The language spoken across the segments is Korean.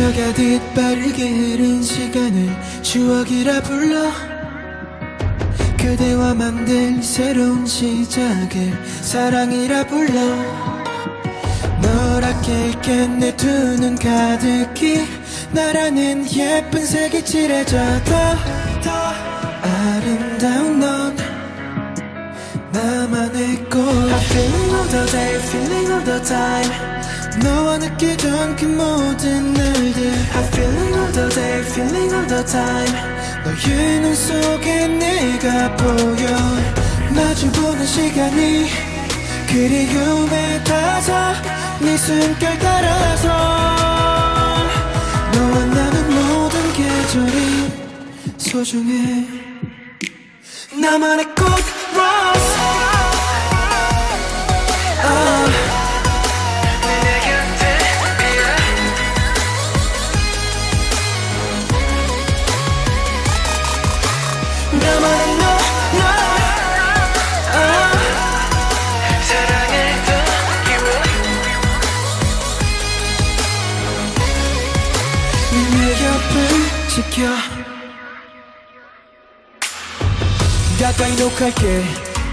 스쳐가듯 빠르게 흐른 시간을 추억이라 불러. 그대와 만들 새로운 시작을 사랑이라 불러. 너랄게 내두 눈 가득히 나라는 예쁜 색이 칠해져. 더, 더 아름다운 넌 나만의 꽃. I feeling all the day, feeling all the time 너와 느끼던 그 모든 날들. I feeling all the day, feeling all the time. 너의 눈 속에 내가 보여. 마주보는 시간이 그리움에 타서 네 숨결 따라서. 너와 나는 모든 계절이 소중해. 나만의 꽃 Rose. 나 지켜 가까이 녹할게.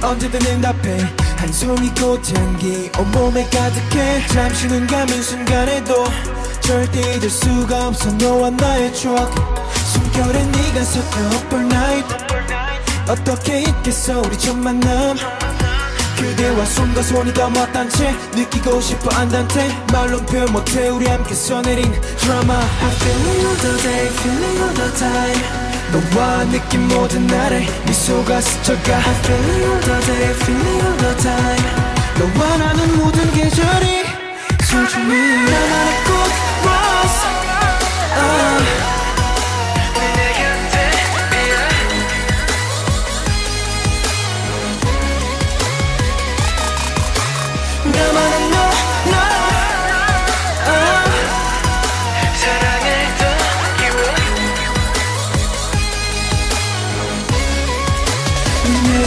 언제든 응답해 한 송이 꽃향기. 온몸에 가득해. 잠시 눈 감은 순간에도 절대 잊을 수가 없어. 너와 나의 추억. 숨결에 네가 섞여. Up all night. 어떻게 잊겠어? 우리 첫 만남. 그대와 손과 손이 덤었단 채 느끼고 싶어 안단테 말론 표현 못해. 우리 함께 써내린 드라마. I feeling all the day, feeling all the time 너와 느낀 모든 날에 미소가 스쳐가 I feeling all the day, feeling all the time 너와 나는 모든 계절이 소중해 나만의 꽃 Rose 나만의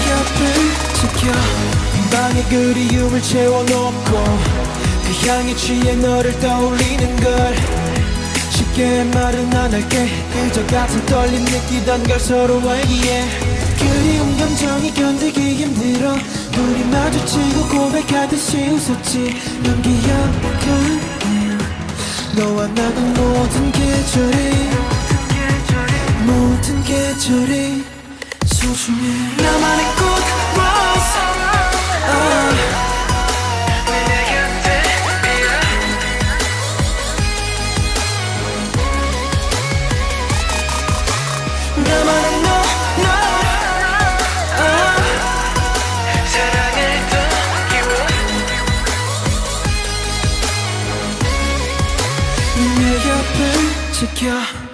내 옆을 지켜 방의 그리움을 채워놓고 그 향에 취해 너를 떠올리는 걸 쉽게 말은 안 할게. 그저 같은 떨림 느끼던 걸 서로 알기에 그리움 감정이 견디기 힘들어. 우리 마주치고 고백하듯이 웃었지. 넌 기억하네. 너와 나는 모든 계절이 모든 계절이 소중해 나만의 꽃 지켜